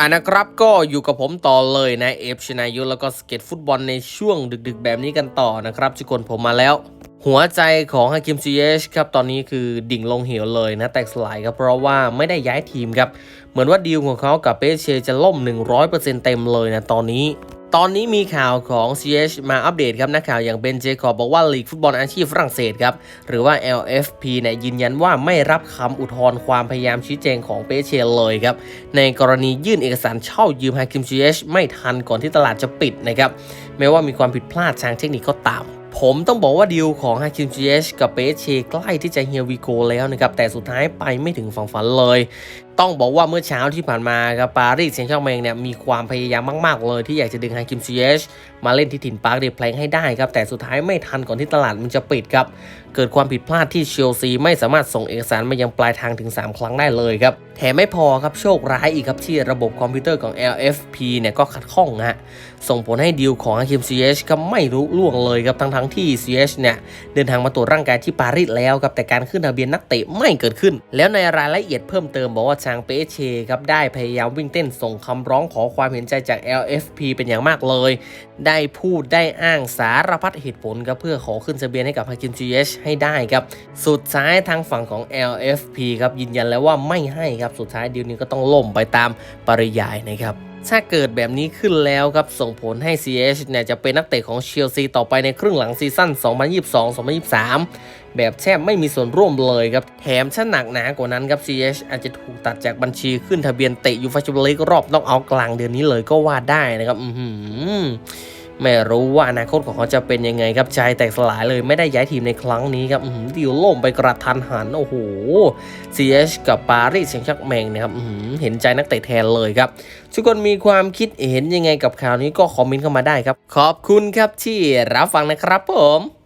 อ่านะครับก็อยู่กับผมต่อเลยนะเอฟชนายุแล้วก็สเก็ตฟุตบอลในช่วงดึกๆ แบบนี้กันต่อนะครับทุกคนผมมาแล้ว หัวใจของฮาคิมซีเอชครับ ตอนนี้คือดิ่งลงเหวเลยนะ แตกสลายครับ เพราะว่าไม่ได้ย้ายทีมครับ เหมือนว่าดีลของเขากับเปเชจะล่ม 100%เต็มเลยนะตอนนี้ ตอนนี้มีข่าวของ CH มาอัปเดตครับนักข่าวอย่างเบนเจคอบบอกว่าลีกฟุตบอลอาชีพฝรั่งเศสครับ หรือว่า LFP เนี่ยยืนยันว่าไม่รับคำอุทธรณ์ความพยายามชี้แจงของเปเชเลยครับ ในกรณียื่นเอกสารเช่ายืมฮาคิม CH ไม่ทันก่อนที่ตลาดจะปิดนะครับแม้ว่ามีความผิดพลาดทางเทคนิคก็ตามผมต้องบอกว่าดีลของฮาคิม CH กับเปเชใกล้ที่จะเฮียวีโกแล้วนะครับ แต่สุดท้ายไปไม่ถึงฝั่งฝันเลย ต้องบอกว่าเมื่อเช้าที่ผ่านมาครับปารีสเซงต์แชร์แมงเนี่ยมีความพยายามมาก ๆ เลยที่อยากจะดึงฮาคิมซีเอชมาเล่นที่ถิ่นปาร์คเดเพลงให้ได้ครับ แต่สุดท้ายไม่ทันก่อนที่ตลาดมันจะปิดครับ เกิดความผิดพลาดที่เชลซีไม่สามารถส่งเอกสารมายังปลายทางถึง 3 ครั้งได้เลยครับแถมไม่พอครับโชคร้ายอีกครับที่ระบบคอมพิวเตอร์ของ LFP เนี่ยก็ขัดข้องฮะส่งผลให้ดีลของฮาคิมซีเอชก็ไม่รู้ล่วงเลยครับทั้งๆที่ CH เอชเนี่ยเดินทางมาตรวจร่างกายที่ปารีสแล้วครับแต่การขึ้นทะเบียนนักเตะไม่เกิดขึ้น แล้วในรายละเอียดเพิ่มเติมบอกว่าางเปเชครับได้พยายามวิ่งเต้นส่งคำร้องขอความเห็นใจจาก LFP เป็นอย่างมากเลย ได้พูดได้อ้างสารพัดเหตุผลครับเพื่อขอขึ้นทะเบียนให้กับฮาคิมซีเอชให้ได้ครับ สุดท้ายทางฝั่งของ LFP ครับยืนยันแล้วว่าไม่ให้ครับ สุดท้ายดีลนี้ก็ต้องล่มไปตามปริยายนะครับ ถ้าเกิดแบบนี้ขึ้นแล้วครับ ส่งผลให้ CH เนี่ยจะเป็นนักเตะของเชลซีต่อไปในครึ่งหลังซีซั่น 2022-2023 แบบแทบไม่มีส่วนร่วมเลยครับ แถมถ้าหนักหนากว่านั้นครับ CH อาจจะถูกตัดจากบัญชีขึ้นทะเบียนเตะยูฟาชูเบลีกรอบต้องเอากลางเดือนนี้เลยก็ว่าได้นะครับ อือหือ ไม่รู้ว่าอนาคตของเขาจะเป็นยังไงครับใจแตกสลายเลยไม่ได้ย้ายทีมในครั้งนี้ครับดิวล่มไปกระทันหันโอ้โห CH กับปารีสแซงต์แชร์แมงนะครับเห็นใจนักเตะแทนเลยครับ ทุกคนมีความคิดเห็นยังไงกับข่าวนี้ก็คอมเมนต์เข้ามาได้ครับ ขอบคุณครับที่รับฟังนะครับผม